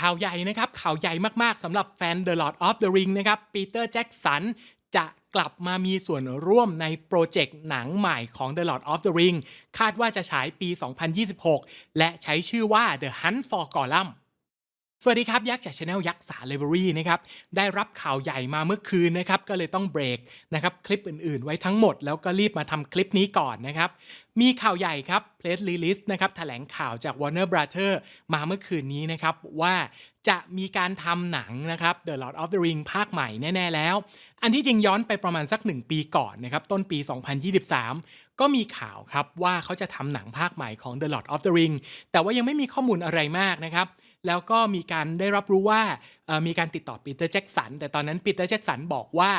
ข่าวใหญ่นะครับ ข่าวใหญ่มากๆสำหรับแฟน The Lord of the Ring นะครับปีเตอร์แจ็กสันจะกลับมามีส่วนร่วมในโปรเจกต์หนังใหม่ของ The Lord of the Ring คาดว่าจะฉายปี 2026 และใช้ชื่อว่า The Hunt for Gollum สวัสดีครับ ยักษ์จากช anel ยักษ์สาเลเบอรี่นะครับ ได้รับข่าวใหญ่มาเมื่อคืนนะครับ ก็เลยต้องเบรกนะครับ คลิปอื่นๆ ไว้ทั้งหมดแล้วก็รีบมาทำคลิปนี้ก่อนนะครับมีข่าวใหญ่ครับเพลสลีลิสนะครับแถลงข่าวจาก Warner Brother มาเมื่อคืนนี้นะครับ ว่าจะมีการทำหนังนะครับ The Lord of the Ring ภาคใหม่แน่ ๆ แล้ว อันที่จริงย้อนไปประมาณสัก 1 ปีก่อนนะครับ ต้นปี 2023 ก็มีข่าวครับ ว่าเขาจะทำหนังภาคใหม่ของ The Lord of the Ring แต่ว่ายังไม่มีข้อมูลอะไรมากนะครับแล้วก็มีการได้รับรู้ว่ามีการติดต่อปีเตอร์แจ็กสันแต่ตอนนั้นปีเตอร์แจ็กสันบอกว่า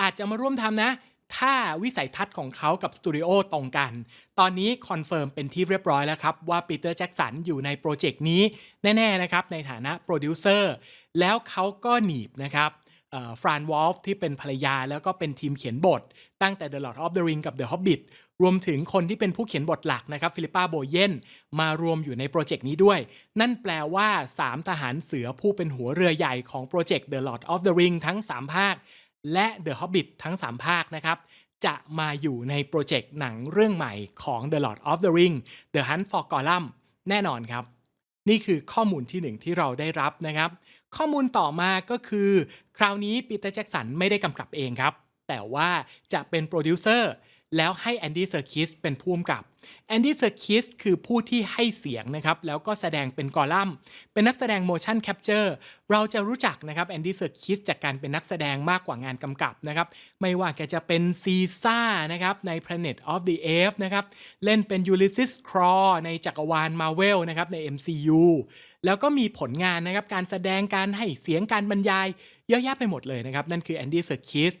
อาจจะมาร่วมทำนะ ถ้าวิสัยทัศน์ของเขากับสตูดิโอตรงกัน ตอนนี้คอนเฟิร์มเป็นที่เรียบร้อยแล้วครับ ว่าปีเตอร์แจ็กสันอยู่ในโปรเจกต์นี้ แน่ ๆ นะครับ ในฐานะโปรดิวเซอร์แล้วเขาก็หนีบนะครับฟรานวอลฟ์ที่เป็นภรรยาแล้วก็เป็นทีมเขียนบท ตั้งแต่ The Lord of the Ring กับ The Hobbit รวมถึงคนที่เป็นผู้เขียนบทหลักนะครับฟิลิปปาโบเยนมารวมอยู่ในโปรเจกต์นี้ด้วย นั่นแปลว่า 3 ทหารเสือผู้เป็นหัวเรือใหญ่ของโปรเจกต์ The Lord of the Ring ทั้ง 3 ภาค และ The Hobbit ทั้ง 3 ภาคนะครับจะมาอยู่ในโปรเจกต์หนังเรื่องใหม่ของ The Lord of the Ring The Hunt for Gollum แน่นอนครับ นี่คือข้อมูลที่หนึ่งที่เราได้รับนะครับ ข้อมูลต่อมาก็คือ คราวนี้ปีเตอร์แจ็กสันไม่ได้กำกับเองครับ แต่ว่าจะเป็นโปรดิวเซอร์ แล้วให้แอนดี้เซอร์คิสเป็นผู้กำกับแอนดี้เซอร์คิสคือผู้ที่ให้เสียงนะครับแล้วก็แสดงเป็นกอลัมน์เป็นนักแสดง motion capture เราจะรู้จักนะครับแอนดี้เซอร์คิสจากการเป็นนักแสดงมากกว่างานกำกับนะครับไม่ว่าแกจะเป็นซีซ่านะครับใน Planet of the Apes นะครับเล่นเป็น Ulysses Claw ในจักรวาล Marvel นะครับใน MCU แล้วก็มีผลงานนะครับการแสดงการให้เสียงการบรรยายเยอะแยะไปหมดเลยนะครับนั่นคือแอนดี้เซอร์คิส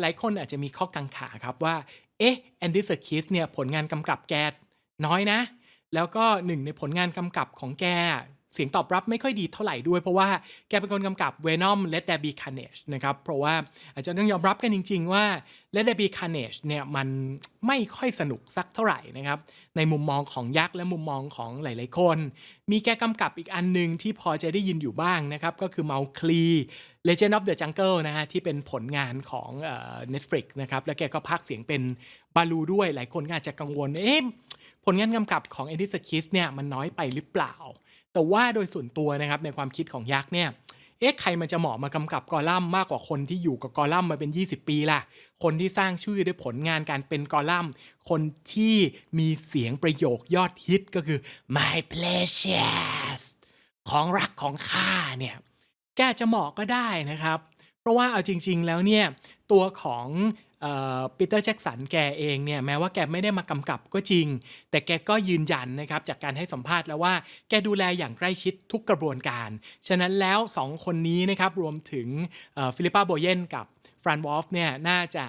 หลายคนอาจจะมีข้อกังขาครับว่า เอ๊ะแอนดี้เซอร์คิสเนี่ยผลงานกำกับแกน้อยนะ แล้วก็หนึ่งในผลงานกำกับของแก เสียงตอบรับไม่ค่อยดีเท่าไหร่ด้วย เพราะว่าแกเป็นคนกำกับ Venom Let There Be Carnage นะครับ เพราะว่าอาจจะต้องยอมรับกันจริง ๆ ว่า Let There Be Carnage เนี่ยมันไม่ค่อยสนุกสักเท่าไหร่นะครับ ในมุมมองของยักษ์และมุมมองของหลายๆคน มีแกกำกับอีกอันหนึ่งที่พอจะได้ยินอยู่บ้างนะครับ ก็คือ m a u c l e Legend of the Jungle นะฮะที่เป็นผลงานของเอ่อ Netflix นะครับ แล้วแกก็พากเสียงเป็นบาลูด้วยหลายคนก็อาจจะกังวลเอ๊ะผลงานกำกับของ e d ดี้สคิสเนี่ยมันน้อยไปหรือเปล่า แต่ว่าโดยส่วนตัวนะครับในความคิดของยักษ์เนี่ยเอ๊ะใครมันจะเหมาะมากำกับกอลัมน์มากกว่าคนที่อยู่กับกอลัมน์มาเป็น 20 ปีล่ะ คนที่สร้างชื่อด้วยผลงานการเป็นกอลัมน์ คนที่มีเสียงประโยคยอดฮิตก็คือ my precious ของรักของข้าเนี่ย แกจะเหมาะก็ได้นะครับ เพราะว่าเอาจริง ๆ แล้วเนี่ย ตัวของ ปีเตอร์แจ็กสันแกเองเนี่ยแม้ว่าแกไม่ได้มากำกับก็จริง แต่แกก็ยืนยันนะครับจากการให้สัมภาษณ์แล้วว่าแกดูแลอย่างใกล้ชิดทุกกระบวนการ ฉะนั้นแล้ว 2 คนนี้นะครับรวมถึงฟิลิปปาโบเยนกับฟรานวอลฟเนี่ยน่าจะ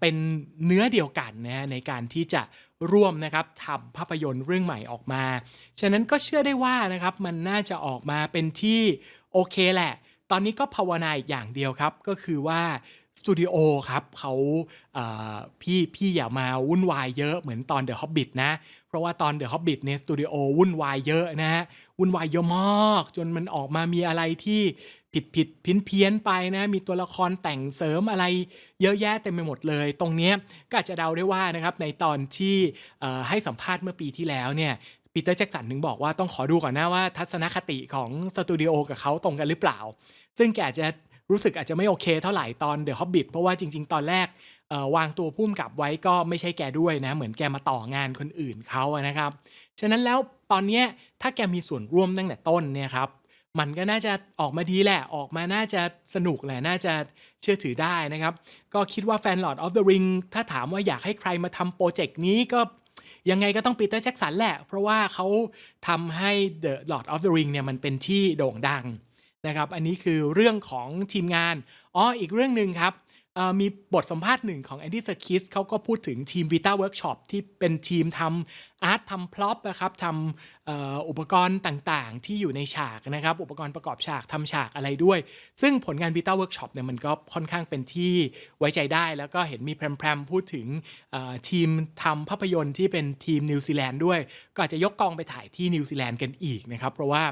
เป็นเนื้อเดียวกันนะในการที่จะร่วมนะครับทำภาพยนตร์เรื่องใหม่ออกมา ฉะนั้นก็เชื่อได้ว่านะครับมันน่าจะออกมาเป็นที่โอเคแหละ ตอนนี้ก็ภาวนาอีกอย่างเดียวครับ ก็คือว่า สตูดิโอครับเขาพี่พี่อย่ามาวุ่นวายเยอะเหมือนตอน The Hobbit นะ เพราะว่าตอน The Hobbit เนี่ยสตูดิโอวุ่นวายเยอะนะฮะวุ่นวายเยอะมาก จนมันออกมามีอะไรที่ผิดผิดพี้นเพี้ยนไปนะ มีตัวละครแต่งเสริมอะไรเยอะแยะเต็มไปหมดเลย ตรงนี้ก็อาจจะเดาได้ว่านะครับในตอนที่ให้สัมภาษณ์เมื่อปีที่แล้วเนี่ยปีเตอร์แจ็กสันถึงบอกว่าต้องขอดูก่อนนะว่าทัศนคติของสตูดิโอกับเขาตรงกันหรือเปล่า ซึ่งแกจะ รู้สึกอาจจะไม่โอเคเท่าไหร่ตอน The Hobbit เพราะว่าจริง ๆ ตอนแรกวางตัวพุ่มกับไว้ก็ไม่ใช่แกด้วยนะ เหมือนแกมาต่องานคนอื่นเขานะครับ ฉะนั้นแล้วตอนนี้ถ้าแกมีส่วนร่วมตั้งแต่ต้นเนี่ยครับมันก็น่าจะออกมาดีแหละ ออกมาน่าจะสนุกแหละ น่าจะเชื่อถือได้นะครับ ก็คิดว่าแฟน Lord of the Ring ถ้าถามว่าอยากให้ใครมาทำโปรเจกต์นี้ก็ยังไงก็ต้องปีเตอร์แจ็กสันแหละ เพราะว่าเขาทำให้ The Lord of the Ring เนี่ยมันเป็นที่โด่งดัง นะครับ อันนี้คือเรื่องของทีมงาน อ๋อ อีกเรื่องหนึ่งครับ มีบทสัมภาษณ์หนึ่งของแอนดี้สคิสเขาก็พูดถึงทีม Vita Workshop ที่เป็นทีมท อาร์ตทำพล็อปนะครับทำอ,อุปกรณ์ต่างๆ ที่อยู่ในฉากนะครับ อุปกรณ์ประกอบฉากทำฉากอะไรด้วย ซึ่งผลงาน Vita Workshop เนี่ยมันก็ค่อนข้างเป็นที่ไว้ใจได้ แล้วก็เห็นมีแพรมๆ พูดถึงทีมทำภาพยนตร์ที่เป็นทีมนิวซีแลนด์ด้วย ก็อาจจะยกกองไปถ่ายที่นิวซีแลนด์กันอีกนะครับ เพราะว่า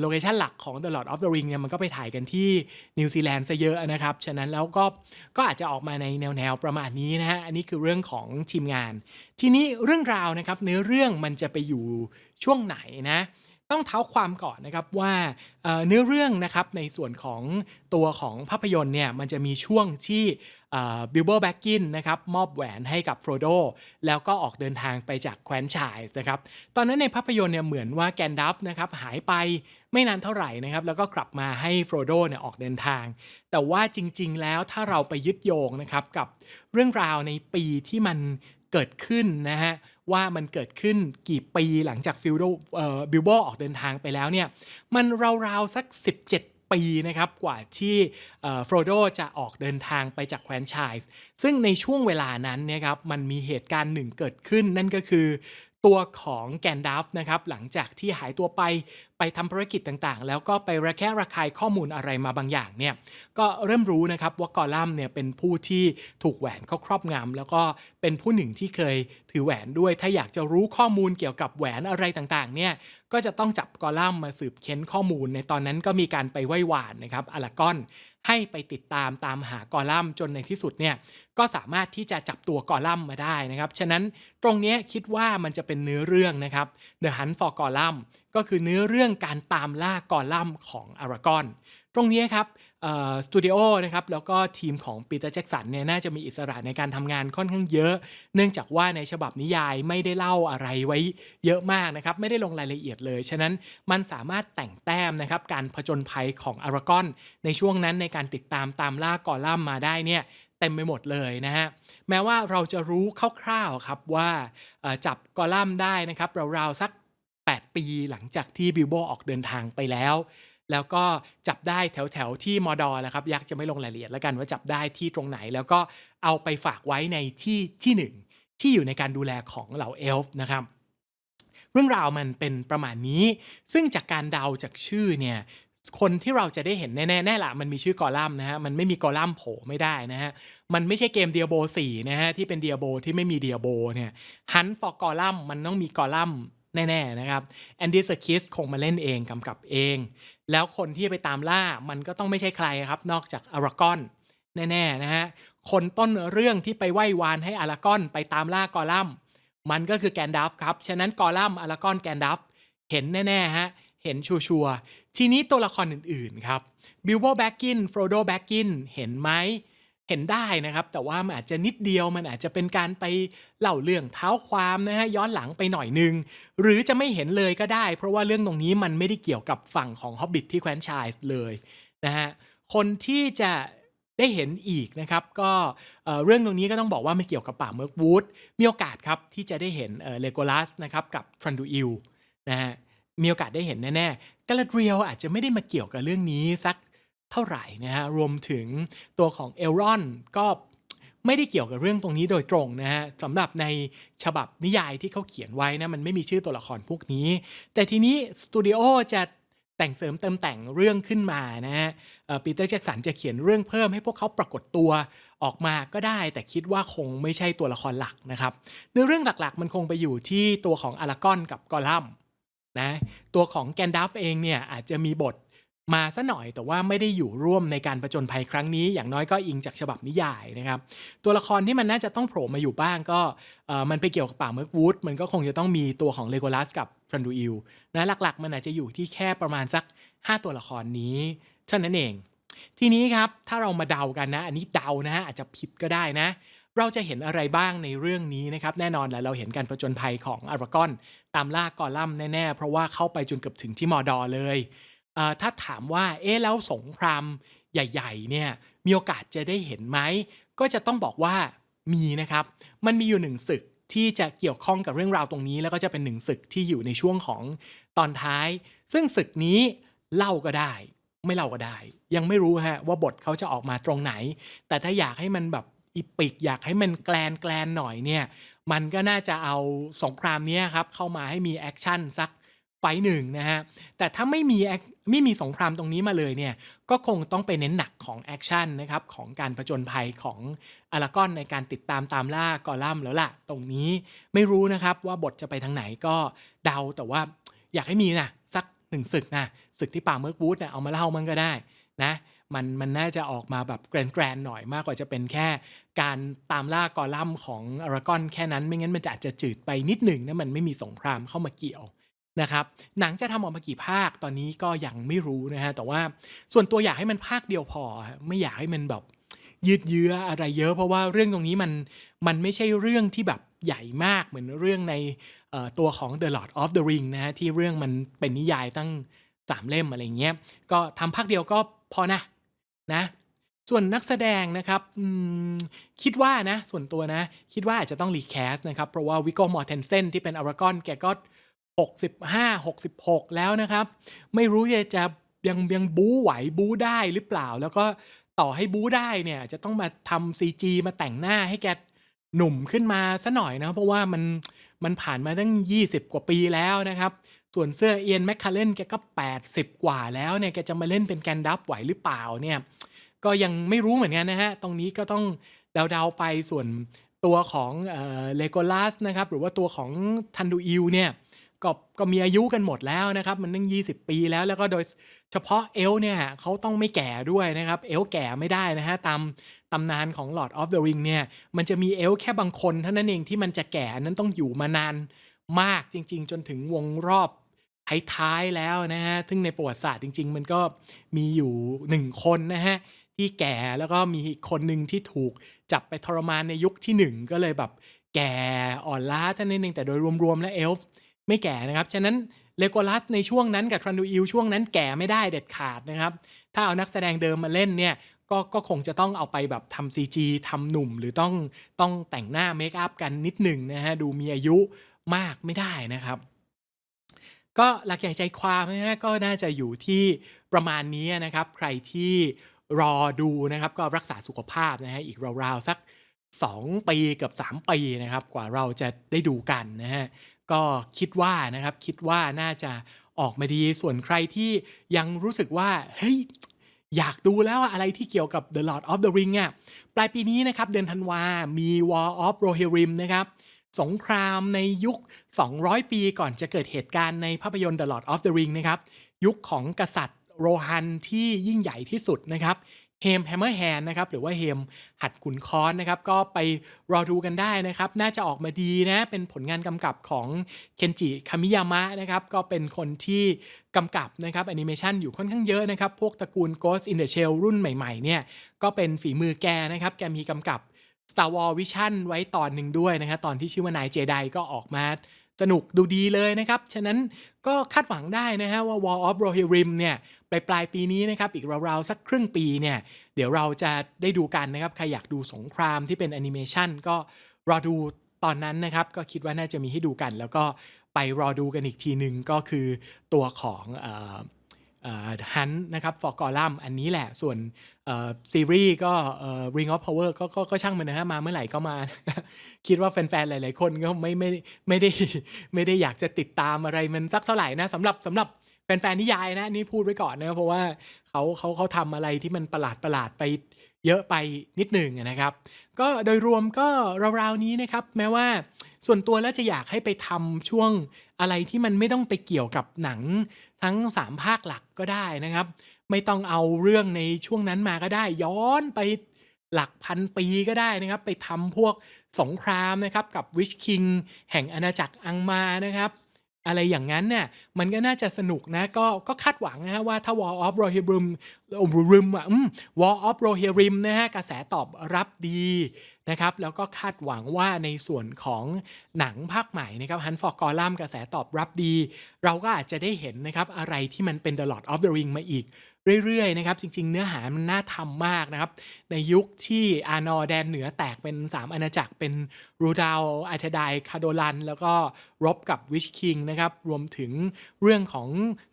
โลเคชันหลักของ The Lord of the Ring เนี่ยมันก็ไปถ่ายกันที่นิวซีแลนด์ซะเยอะนะครับ ฉะนั้นแล้วก็ก็อาจจะออกมาในแนวๆประมาณนี้นะฮะ อันนี้คือเรื่องของทีมงาน ทีนี้เรื่องราวนะครับเนื้อเรื่องมันจะไปอยู่ช่วงไหนนะต้องเท้าความก่อนนะครับว่าเนื้อเรื่องนะครับในส่วนของตัวของภาพยนตร์เนี่ยมันจะมีช่วงที่บิลโบอร์แบ็กกินนะครับมอบแหวนให้กับโฟรโดแล้วก็ออกเดินทางไปจากแคว้นชายนะครับตอนนั้นในภาพยนตร์เนี่ยเหมือนว่าแกนดัฟนะครับหายไปไม่นานเท่าไหร่นะครับแล้วก็กลับมาให้โฟรโดเนี่ยออกเดินทาง แต่ว่าจริงๆแล้วถ้าเราไปยึดโยงนะครับกับเรื่องราวในปีที่มัน เกิดขึ้นนะฮะว่ามันเกิดขึ้นกี่ปีหลังจากฟิลโดบิลโบออกเดินทางไปแล้วเนี่ยมันราวๆสัก 17ปีนะครับกว่าที่โฟรโดจะออกเดินทางไปจากแคว้นชายส์ซึ่งในช่วงเวลานั้นเนะครับมันมีเหตุการณ์หนึ่งเกิดขึ้น นั่นก็คือตัวของแกนดัฟนะครับหลังจากที่หายตัวไป ไปทำภารกิจต่างๆ แล้วก็ไประแคะระคายข้อมูลอะไรมาบางอย่างเนี่ยก็เริ่มรู้นะครับว่ากอลัมเนี่ยเป็นผู้ที่ถูกแหวนเขาครอบงำแล้วก็เป็นผู้หนึ่งที่เคยถือแหวนด้วย ถ้าอยากจะรู้ข้อมูลเกี่ยวกับแหวนอะไรต่างๆเนี่ยก็จะต้องจับกอลัมมาสืบเค้นข้อมูล ในตอนนั้นก็มีการไปไหว้หวานนะครับอลากอนให้ไปติดตามตามหากอลัมน์จนในที่สุดเนี่ยก็สามารถที่จะจับตัวกอลัมน์มาได้นะครับ ฉะนั้นตรงนี้คิดว่ามันจะเป็นเนื้อเรื่องนะครับ The Hunt for Gollum ก็คือเนื้อเรื่องการตามล่ากอลัมน์ของอารากอน ตรงนี้ครับสตูดิโอนะครับแล้วก็ทีมของปีเตอร์แจ็กสันเนี่ยน่าจะมีอิสระในการทำงานค่อนข้างเยอะ เนื่องจากว่าในฉบับนิยายไม่ได้เล่าอะไรไว้เยอะมากนะครับ ไม่ได้ลงรายละเอียดเลย ฉะนั้นมันสามารถแต่งแต้มนะครับ การผจญภัยของอารากอน ในช่วงนั้นในการติดตามตามล่ากอลัมน์มาได้เนี่ยเต็มไปหมดเลยนะฮะ แม้ว่าเราจะรู้คร่าวๆครับว่าจับกอลัมน์ได้นะครับราวๆสัก 8 ปีหลังจากที่บิลโบออกเดินทางไปแล้ว แล้วก็จับได้แถวๆที่มอดอแล้วครับยักษ์จะไม่ลงรายละเอียดแล้วกันว่าจับได้ที่ตรงไหน แล้วก็เอาไปฝากไว้ในที่ที่หนึ่งที่อยู่ในการดูแลของเหล่าเอลฟ์นะครับเรื่องราวมันเป็นประมาณนี้ ซึ่งจากการเดาจากชื่อเนี่ยคนที่เราจะได้เห็นแน่ๆแน่ละมันมีชื่อกอลัมน์นะฮะมันไม่มีกอลัมน์โผล่ไม่ได้นะฮะมันไม่ใช่เกมเดียโบ4นะฮะที่เป็นเดียโบที่ไม่มีเดียโบเนี่ยฮันฟอร์กอลัมน์มันต้องมีกอลัมน์ แน่ๆนะครับแอนดี้สคิสคงมาเล่นเองกำกับเอง แล้วคนที่ไปตามล่ามันก็ต้องไม่ใช่ใครครับ นอกจากอารากอนแน่ๆนะฮะคนต้นเรื่องที่ไปไหว้วานให้อารากอนไปตามล่ากอลัมมันก็คือแกนดัฟครับ ฉะนั้นกอลัมอารากอนแกนดัฟเห็นแน่ๆฮะเห็นชัวร์ๆทีนี้ตัวละครอื่นๆครับบิลโบแบ็กกินโฟรโดแบ็กกินเห็นไหม เห็นได้นะครับ แต่ว่ามันอาจจะนิดเดียวมันอาจจะเป็นการไปเล่าเรื่องเท้าความนะฮะย้อนหลังไปหน่อยนึง หรือจะไม่เห็นเลยก็ได้ เพราะว่าเรื่องตรงนี้มันไม่ได้เกี่ยวกับฝั่งของ Hobbit ที่แคว้นชายส์เลยนะฮะคนที่จะได้เห็นอีกนะครับก็เอ่อเรื่องตรงนี้ก็ต้องบอกว่าไม่เกี่ยวกับป่าเมิร์กวูดมีโอกาสครับที่จะได้เห็นเลโกลัสนะครับกับทรันดูอิลนะฮะมีโอกาสได้เห็นแน่ๆกาลาเรียลอาจจะไม่ได้มาเกี่ยวกับเรื่องนี้สัก เท่าไหร่นะฮะรวมถึงตัวของเอลรอนก็ไม่ได้เกี่ยวกับเรื่องตรงนี้โดยตรงนะฮะสำหรับในฉบับนิยายที่เขาเขียนไว้นะมันไม่มีชื่อตัวละครพวกนี้ แต่ทีนี้สตูดิโอจะแต่งเสริมเติมแต่งเรื่องขึ้นมานะฮะปีเตอร์แจ็กสันจะเขียนเรื่องเพิ่มให้พวกเขาปรากฏตัวออกมาก็ได้ แต่คิดว่าคงไม่ใช่ตัวละครหลักนะครับเนื้อเรื่องหลักๆ มันคงไปอยู่ที่ตัวของอารากอนกับกอลัมน์นะตัวของแกนดัฟเองเนี่ยอาจจะมีบท มาซะหน่อยแต่ว่าไม่ได้อยู่ร่วมในการประจนภัยครั้งนี้ อย่างน้อยก็อิงจากฉบับนิยายนะครับ ตัวละครที่มันน่าจะต้องโผล่มาอยู่บ้างก็มันไปเกี่ยวกับป่าเมิร์กวูดมันก็คงจะต้องมีตัวของเลโกลัสกับทรันดูอิลนะหลักๆ มันอาจจะอยู่ที่แค่ประมาณสัก 5 ตัวละครนี้เท่านั้นเอง ทีนี้ครับถ้าเรามาเดากันนะ อันนี้เดานะฮะอาจจะผิดก็ได้นะเราจะเห็นอะไรบ้างในเรื่องนี้นะครับ แน่นอนแหละเราเห็นการประจนภัยของอารากอน ตามล่ากอลัมแน่ ๆ เพราะว่าเข้าไปจนเกือบถึงที่มอดอเลย ถ้าถามว่าเอ๊ะแล้วสงครามใหญ่ๆเนี่ยมีโอกาสจะได้เห็นไหม ก็จะต้องบอกว่ามีนะครับ มันมีอยู่หนึ่งศึกที่จะเกี่ยวข้องกับเรื่องราวตรงนี้ แล้วก็จะเป็นหนึ่งศึกที่อยู่ในช่วงของตอนท้าย ซึ่งศึกนี้เล่าก็ได้ ไม่เล่าก็ได้ ยังไม่รู้ฮะว่าบทเขาจะออกมาตรงไหน แต่ถ้าอยากให้มันแบบอีปิกอยากให้มันแกลนแกลนหน่อยเนี่ยมันก็น่าจะเอาสงครามนี้ครับเข้ามาให้มีแอคชั่นสัก ไฟหนึ่งนะฮะ แต่ถ้าไม่มีไม่มีสงครามตรงนี้มาเลยเนี่ย ก็คงต้องไปเน้นหนักของแอคชั่นนะครับของการผจญภัยของอารากอนในการติดตามตามล่ากอลัมแล้วล่ะ ตรงนี้ไม่รู้นะครับว่าบทจะไปทางไหนก็เดาแต่ว่าอยากให้มีนะสักหนึ่งศึกนะศึกที่ป่าเมิร์กวูดเนี่ยเอามาเล่ามันก็ได้นะมันมันน่าจะออกมาแบบแกรนๆหน่อยมากกว่าจะเป็นแค่ การตามล่ากอลัมน์ของอารากอนแค่นั้นไม่งั้นมันจะอาจจะจืดไปนิดหนึ่งนะมันไม่มีสงครามเข้ามาเกี่ยว นะครับหนังจะทำออกมากี่ภาคตอนนี้ก็ยังไม่รู้นะฮะแต่ว่าส่วนตัวอยากให้มันภาคเดียวพอ ไม่อยากให้มันแบบยืดเยื้ออะไรเยอะเพราะว่าเรื่องตรงนี้มันมันไม่ใช่เรื่องที่แบบใหญ่มากเหมือนเรื่องในตัวของ The Lord of the Ring นะฮะที่เรื่องมันเป็นนิยายตั้งสามเล่มอะไรเงี้ยก็ทำภาคเดียวก็พอนะนะส่วนนักแสดงนะครับคิดว่านะส่วนตัวนะ คิดว่าอาจจะต้องรีแคสนะครับ เพราะว่าวิโก้มอร์เทนเซนที่เป็นอารากอนแกก็ 65 66 แล้วนะครับ ไม่รู้จะยังยังบู๊ไหวบู๊ได้หรือเปล่า แล้วก็ต่อให้บู๊ได้เนี่ยจะต้องมาทำ CG มาแต่งหน้าให้แกหนุ่มขึ้นมาซะหน่อยนะเพราะว่ามันมันผ่านมาตั้ง 20 กว่าปีแล้วนะครับ ส่วนเสื้อเอียนแมคคาเลนแกก็ 80 กว่าแล้วเนี่ยแกจะมาเล่นเป็นแกนดับไหวหรือเปล่าเนี่ยก็ยังไม่รู้เหมือนกันนะฮะ ตรงนี้ก็ต้องเดาๆไปส่วนตัวของเลโกลัสนะครับ หรือว่าตัวของทันดูอิลเนี่ย ก็ก็มีอายุกันหมดแล้วนะครับ มันตั้ง 20 ปีแล้วแล้วก็โดยเฉพาะเอลเนี่ยเขาต้องไม่แก่ด้วยนะครับ เอลแก่ไม่ได้นะฮะตามตำนานของ Lord of the Ring เนี่ยมันจะมีเอลแค่บางคนเท่านั้นเองที่มันจะแก่นั้นต้องอยู่มานานมากจริง ๆ จนถึงวงรอบท้ายๆแล้วนะฮะซึ่งในประวัติศาสตร์จริง ๆ มันก็มีอยู่หนึ่งคนนะฮะที่แก่แล้วก็มีอีกคนหนึ่งที่ถูกจับไปทรมานในยุคที่หนึ่งก็เลยแบบแก่อ่อนล้าท่านนิดนึงแต่โดยรวมๆแล้วเอลฟ์ ไม่แก่นะครับ ฉะนั้นเลโกลัสในช่วงนั้นกับทรันดูอิลช่วงนั้นแก่ไม่ได้เด็ดขาดนะครับ ถ้าเอานักแสดงเดิมมาเล่นเนี่ยก็ก็คงจะต้องเอาไปแบบทำซีจีทำหนุ่มหรือต้องต้องแต่งหน้าเมคอัพกันนิดหนึ่งนะฮะดูมีอายุมากไม่ได้นะครับ ก็หลักใหญ่ใจความนะฮะก็น่าจะอยู่ที่ประมาณนี้นะครับ ใครที่รอดูนะครับก็รักษาสุขภาพนะฮะอีกราวๆสัก 2 ปีเกับ 3 ปีนะครับ กว่าเราจะได้ดูกันนะฮะ ก็คิดว่านะครับคิดว่าน่าจะออกมาดีส่วนใครที่ยังรู้สึกว่าเฮ้ยอยากดูแล้วอะไรที่เกี่ยวกับ The Lord of the Ring อะปลายปีนี้นะครับเดือนธันวา มี War of Rohirrim นะครับสงครามในยุค 200 ปีก่อนจะเกิดเหตุการณ์ในภาพยนตร์ The Lord of the Ring นะครับ ยุคของกษัตริย์โรฮันที่ยิ่งใหญ่ที่สุดนะครับ เฮมแฮมเมอร์แฮนนะครับหรือว่าเฮมหัดขุนค้อนนะครับก็ไปรอดูกันได้นะครับ น่าจะออกมาดีนะ เป็นผลงานกำกับของเคนจิคามิยามะนะครับก็เป็นคนที่กำกับนะครับแอนิเมชันอยู่ค่อนข้างเยอะนะครับ พวกตระกูล Ghost in the Shell รุ่นใหม่ๆเนี่ยก็เป็นฝีมือแกนะครับ แกมีกำกับ Star Wars Vision ไว้ตอนหนึ่งด้วยนะครับตอนที่ชื่อว่านายเจไดก็ออกมา สนุกดูดีเลยนะครับ ฉะนั้นก็คาดหวังได้นะฮะว่า War of Rohirrim เนี่ยปลายปลายปีนี้นะครับ อีกราวๆ สักครึ่งปีเนี่ย เดี๋ยวเราจะได้ดูกันนะครับ ใครอยากดูสงครามที่เป็นแอนิเมชันก็รอดูตอนนั้นนะครับ ก็คิดว่าน่าจะมีให้ดูกัน แล้วก็ไปรอดูกันอีกทีหนึ่งก็คือตัวของฮันนะครับฟอร์กอลัมอันนี้แหละส่วน ซีรีส์ก็ Ring of Power ก็ก็ก็ช่างมันนะฮะมาเมื่อไหร่ก็มา คิดว่าแฟนๆ หลายๆ คนก็ไม่ไม่ไม่ได้ไม่ได้อยากจะติดตามอะไรมันสักเท่าไหร่นะสำหรับสำหรับแฟนๆนิยายนะนี่พูดไว้ก่อนนะเพราะว่าเขาเขาเขาทำอะไรที่มันประหลาดประหลาดไปเยอะไปนิดหนึ่งนะครับ ก็โดยรวมก็ราวๆนี้นะครับ แม้ว่าส่วนตัวแล้วจะอยากให้ไปทำช่วงอะไรที่มันไม่ต้องไปเกี่ยวกับหนังทั้ง 3 ภาคหลักก็ได้นะครับ ไม่ต้องเอาเรื่องในช่วงนั้นมาก็ได้ ย้อนไปหลักพันปีก็ได้นะครับ ไปทำพวกสงครามนะครับ กับวิชคิงแห่งอาณาจักรอังมานะครับ อะไรอย่างนั้นเนี่ยมันก็น่าจะสนุกนะ ก็ก็คาดหวังนะฮะว่าถ้า War of Rohirrim Rohirrim อะ War of Rohirrim นะฮะกระแสตอบรับดีนะครับ แล้วก็คาดหวังว่าในส่วนของหนังภาคใหม่นะครับ Hunt for Gollum กระแสตอบรับดี เราก็อาจจะได้เห็นนะครับอะไรที่มันเป็น The Lord of the Ring มาอีก เรื่อยๆนะครับจริง ๆ เนื้อหามันน่าทำมากนะครับในยุคที่อานอร์แดนเหนือแตกเป็น 3 อาณาจักรเป็นรูดาวอาเทไดคาโดลัน แล้วก็รบกับวิชคิงนะครับรวมถึงเรื่องของ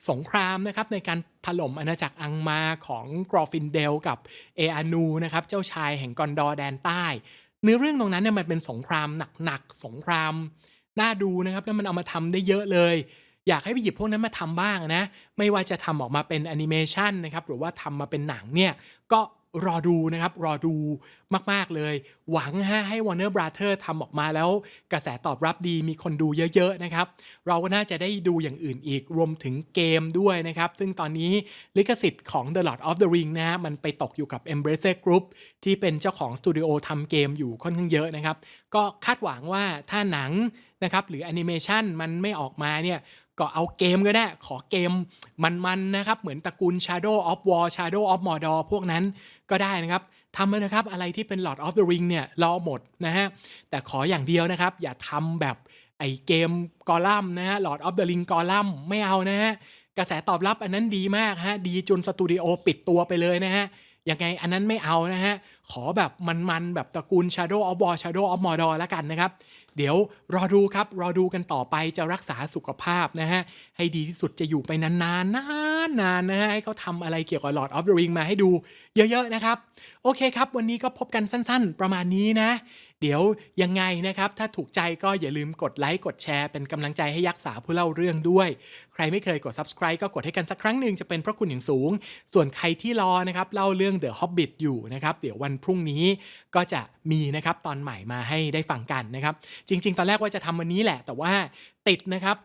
สงครามนะครับในการถล่มอาณาจักรอังมาของกรอฟินเดลกับเออานูนะครับเจ้าชายแห่งกอนดอแดนใต้ เนื้อเรื่องตรงนั้นเนี่ยมันเป็นสงครามหนักๆสงครามน่าดูนะครับแล้วมันเอามาทำได้เยอะเลย อยากให้ไปหยิบพวกนั้นมาทำบ้างนะ ไม่ว่าจะทำออกมาเป็นแอนิเมชันนะครับหรือว่าทำมาเป็นหนังเนี่ยก็รอดูนะครับ รอดูมาก ๆ เลย หวังฮะให้ Warner Brother ทำออกมาแล้ว กระแสตอบรับดีมีคนดูเยอะ ๆ นะครับ เราก็น่าจะได้ดูอย่างอื่นอีกรวมถึงเกมด้วยนะครับ ซึ่งตอนนี้ลิขสิทธิ์ของ The Lord of the Ring นะฮะมันไปตกอยู่กับ Embracer Group ที่เป็นเจ้าของสตูดิโอทำเกมอยู่ค่อนข้างเยอะนะครับ ก็คาดหวังว่าถ้าหนังนะครับหรือแอนิเมชันมันไม่ออกมาเนี่ย ก็เอาเกมก็ได้ ขอเกมมันๆนะครับ เหมือนตระกูล Shadow of War Shadow of Mordor พวกนั้นก็ได้นะครับทำนะครับ อะไรที่เป็น Lord of the Ring เนี่ยรอหมดนะฮะ แต่ขออย่างเดียวนะครับ อย่าทำแบบไอเกมกอลัมนะฮะ Lord of the Ring กอลัมไม่เอานะฮะ กระแสตอบรับอันนั้นดีมากฮะ ดีจนสตูดิโอปิดตัวไปเลยนะฮะ ยังไงอันนั้นไม่เอานะฮะ ขอแบบมันๆ แบบตระกูล Shadow of War Shadow of Mordor แล้วกันนะครับ เดี๋ยวรอดูครับ รอดูกันต่อไปจะรักษาสุขภาพนะฮะ ให้ดีที่สุดจะอยู่ไปนานๆ นานๆนนะฮะ ให้เขาทำอะไรเกี่ยวกับ Lord of the Ring มาให้ดูเยอะๆนะครับ โอเคครับ วันนี้ก็พบกันสั้นๆ ประมาณนี้นะ เดี๋ยวยังไงนะครับ ถ้าถูกใจก็อย่าลืมกดไลค์กดแชร์เป็นกำลังใจให้ยักษ์สาวผู้เล่าเรื่องด้วย ใครไม่เคยกด subscribe ก็กดให้กันสักครั้งหนึ่งจะเป็นพระคุณอย่างสูง ส่วนใครที่รอนะครับเล่าเรื่อง The Hobbit อยู่นะครับเดี๋ยววันพรุ่งนี้ก็จะมีนะครับตอนใหม่มาให้ได้ฟังกันนะครับ จริง ๆ ตอนแรกว่าจะทำวันนี้แหละ แต่ว่าติดนะครับ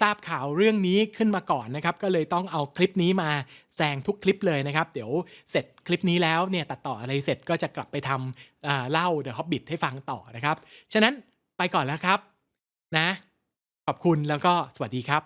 ทราบข่าวเรื่องนี้ขึ้นมาก่อนนะครับ ก็เลยต้องเอาคลิปนี้มาแซงทุกคลิปเลยนะครับ เดี๋ยวเสร็จคลิปนี้แล้วเนี่ยตัดต่ออะไรเสร็จก็จะกลับไปทำเล่า The Hobbit ให้ฟังต่อนะครับ ฉะนั้นไปก่อนแล้วครับนะ ขอบคุณแล้วก็สวัสดีครับ